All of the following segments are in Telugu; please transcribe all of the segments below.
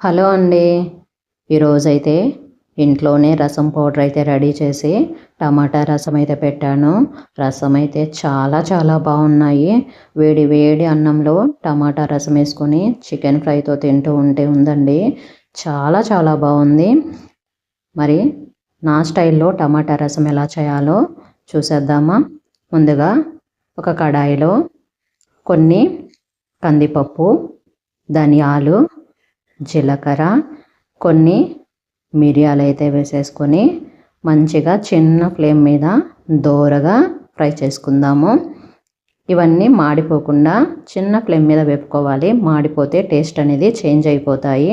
హలో అండి. ఈరోజైతే ఇంట్లోనే రసం పౌడర్ అయితే రెడీ చేసి టమాటా రసం అయితే పెట్టాను. రసం అయితే చాలా చాలా బాగున్నాయి. వేడి వేడి అన్నంలో టమాటా రసం వేసుకొని చికెన్ ఫ్రైతో తింటూ ఉంటే ఉందండి. చాలా చాలా బాగుంది. మరి నా స్టైల్లో టమాటా రసం ఎలా చేయాలో చూసేద్దామా? ముందుగా ఒక కడాయిలో కొన్ని కందిపప్పు ధనియాలు జీలకర్ర కొన్ని మిరియాలు అయితే వేసేసుకొని మంచిగా చిన్న ఫ్లేమ్ మీద దోరగా ఫ్రై చేసుకుందాము. ఇవన్నీ మాడిపోకుండా చిన్న ఫ్లేమ్ మీద వేపుకోవాలి. మాడిపోతే టేస్ట్ అనేది చేంజ్ అయిపోతాయి.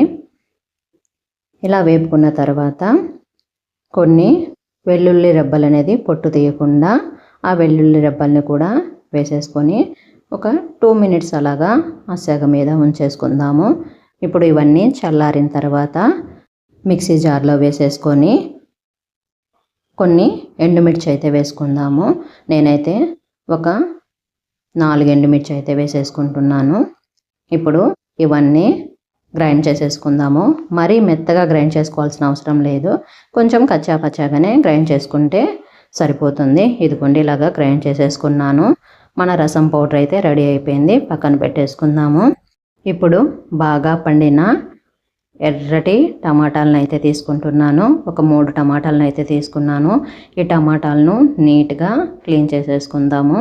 ఇలా వేపుకున్న తర్వాత కొన్ని వెల్లుల్లి రెబ్బలు అనేది పొట్టు తీయకుండా ఆ వెల్లుల్లి రెబ్బల్ని కూడా వేసేసుకొని ఒక టూ మినిట్స్ అలాగా ఆ సెగ మీద ఉంచేసుకుందాము. ఇప్పుడు ఇవన్నీ చల్లారిన తర్వాత మిక్సీ జార్లో వేసేసుకొని కొన్ని ఎండుమిర్చి అయితే వేసుకుందాము. నేనైతే ఒక నాలుగు ఎండుమిర్చి అయితే వేసేసుకుంటున్నాను. ఇప్పుడు ఇవన్నీ గ్రైండ్ చేసేసుకుందాము. మరీ మెత్తగా గ్రైండ్ చేసుకోవాల్సిన అవసరం లేదు. కొంచెం కచ్చా పచ్చాగానే గ్రైండ్ చేసుకుంటే సరిపోతుంది. ఇదిగోండి ఇలాగా గ్రైండ్ చేసేసుకున్నాను. మన రసం పౌడర్ అయితే రెడీ అయిపోయింది. పక్కన పెట్టేసుకుందాము. ఇప్పుడు బాగా పండిన ఎర్రటి టమాటాలను అయితే తీసుకుంటున్నాను. ఒక మూడు టమాటాలను అయితే తీసుకున్నాను. ఈ టమాటాలను నీట్గా క్లీన్ చేసేసుకుందాము.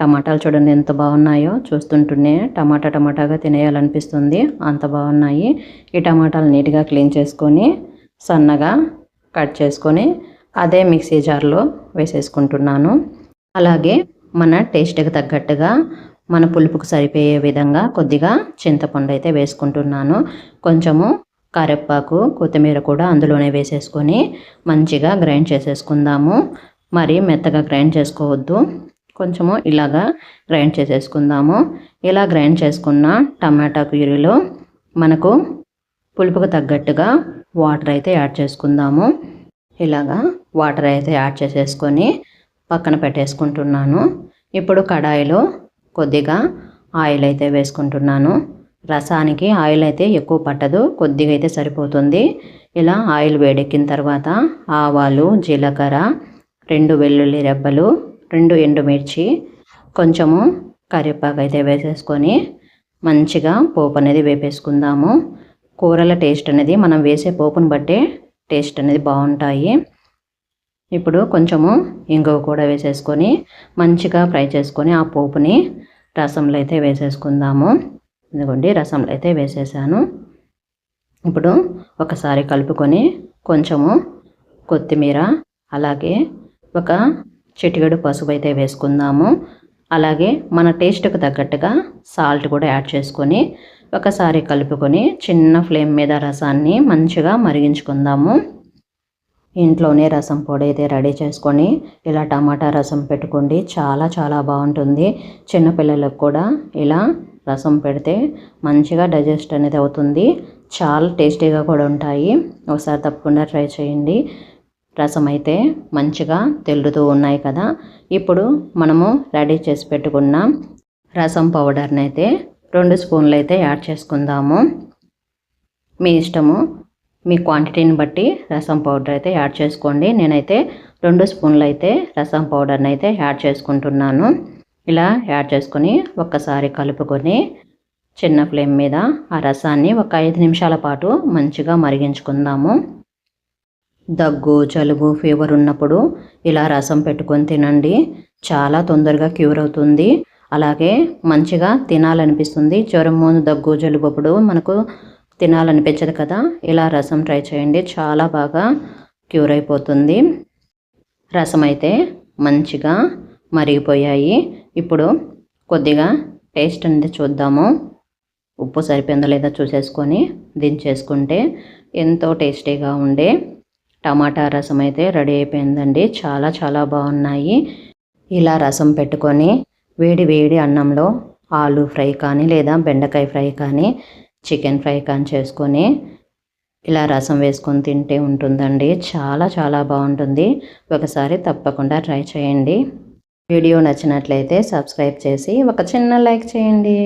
టమాటాలు చూడండి ఎంత బాగున్నాయో. చూస్తుంటూనే టమాటా టమాటాగా తినేయాలనిపిస్తుంది. అంత బాగున్నాయి. ఈ టమాటాలు నీట్గా క్లీన్ చేసుకొని సన్నగా కట్ చేసుకొని అదే మిక్సీ జార్లో వేసేసుకుంటున్నాను. అలాగే మన టేస్ట్కి తగ్గట్టుగా మన పులుపుకు సరిపోయే విధంగా కొద్దిగా చింతపండు అయితే వేసుకుంటున్నాను. కొంచెము కరివేపాకు కొత్తిమీర కూడా అందులోనే వేసేసుకొని మంచిగా గ్రైండ్ చేసేసుకుందాము. మరి మెత్తగా గ్రైండ్ చేసుకోవద్దు. కొంచెము ఇలాగా గ్రైండ్ చేసేసుకుందాము. ఇలా గ్రైండ్ చేసుకున్న టమాటా ప్యూరీలో మనకు పులుపుకు తగ్గట్టుగా వాటర్ అయితే యాడ్ చేసుకుందాము. ఇలాగా వాటర్ అయితే యాడ్ చేసేసుకొని పక్కన పెట్టేసుకుంటున్నాను. ఇప్పుడు కడాయిలో కొద్దిగా ఆయిల్ అయితే వేసుకుంటున్నాను. రసానికి ఆయిల్ అయితే ఎక్కువ పట్టదు కొద్దిగా అయితే సరిపోతుంది. ఇలా ఆయిల్ వేడెక్కిన తర్వాత ఆవాలు జీలకర్ర రెండు వెల్లుల్లి రెబ్బలు రెండు ఎండుమిర్చి కొంచెము కరివేపాకు అయితే వేసేసుకొని మంచిగా పోపు అనేది వేపేసుకుందాము. కూరల టేస్ట్ అనేది మనం వేసే పోపును బట్టే టేస్ట్ అనేది బాగుంటాయి. ఇప్పుడు కొంచెము ఇంగువ కూడా వేసేసుకొని మంచిగా ఫ్రై చేసుకొని ఆ పోపుని రసంలో అయితే వేసేసుకుందాము. ఇదిగోండి రసంలో అయితే వేసేసాను. ఇప్పుడు ఒకసారి కలుపుకొని కొంచెము కొత్తిమీర అలాగే ఒక చిటికెడు పసుపు అయితే వేసుకుందాము. అలాగే మన టేస్ట్కు తగ్గట్టుగా సాల్ట్ కూడా యాడ్ చేసుకొని ఒకసారి కలుపుకొని చిన్న ఫ్లేమ్ మీద రసాన్ని మంచిగా మరిగించుకుందాము. ఇంట్లోనే రసం పొడి అయితే రెడీ చేసుకొని ఇలా టమాటా రసం పెట్టుకోండి. చాలా చాలా బాగుంటుంది. చిన్నపిల్లలకు కూడా ఇలా రసం పెడితే మంచిగా డైజెస్ట్ అనేది అవుతుంది. చాలా టేస్టీగా కూడా ఉంటాయి. ఒకసారి తప్పకుండా ట్రై చేయండి. రసం అయితే మంచిగా తెల్లుతూ ఉన్నాయి కదా. ఇప్పుడు మనము రెడీ చేసి పెట్టుకున్న రసం పౌడర్ని అయితే రెండు స్పూన్లు అయితే యాడ్ చేసుకుందాము. మీ ఇష్టము మీ క్వాంటిటీని బట్టి రసం పౌడర్ అయితే యాడ్ చేసుకోండి. నేనైతే రెండు స్పూన్లు అయితే రసం పౌడర్ని అయితే యాడ్ చేసుకుంటున్నాను. ఇలా యాడ్ చేసుకొని ఒక్కసారి కలుపుకొని చిన్న ఫ్లేమ్ మీద ఆ రసాన్ని ఒక ఐదు నిమిషాల పాటు మంచిగా మరిగించుకుందాము. దగ్గు జలుబు ఫీవర్ ఉన్నప్పుడు ఇలా రసం పెట్టుకొని తినండి. చాలా తొందరగా క్యూర్ అవుతుంది. అలాగే మంచిగా తినాలనిపిస్తుంది. జ్వరం ముందు దగ్గు జలుబు అప్పుడు మనకు తినాలనిపించదు కదా? ఇలా రసం ట్రై చేయండి. చాలా బాగా క్యూర్ అయిపోతుంది. రసం అయితే మంచిగా మరిగిపోయాయి. ఇప్పుడు కొద్దిగా టేస్ట్ అనేది చూద్దాము. ఉప్పు సరిపోయిందో లేదో చూసేసుకొని దించేసుకుంటే ఎంతో టేస్టీగా ఉండే టమాటా రసం అయితే రెడీ అయిపోయిందండి. చాలా చాలా బాగున్నాయి. ఇలా రసం పెట్టుకొని వేడి వేడి అన్నంలో ఆలు ఫ్రై కానీ లేదా బెండకాయ ఫ్రై కానీ చికెన్ ఫ్రై కానీ చేసుకొని ఇలా రసం వేసుకొని తింటే ఉంటుందండి. చాలా చాలా బాగుంటుంది. ఒకసారి తప్పకుండా ట్రై చేయండి. వీడియో నచ్చినట్లయితే సబ్స్క్రైబ్ చేసి ఒక చిన్న లైక్ చేయండి.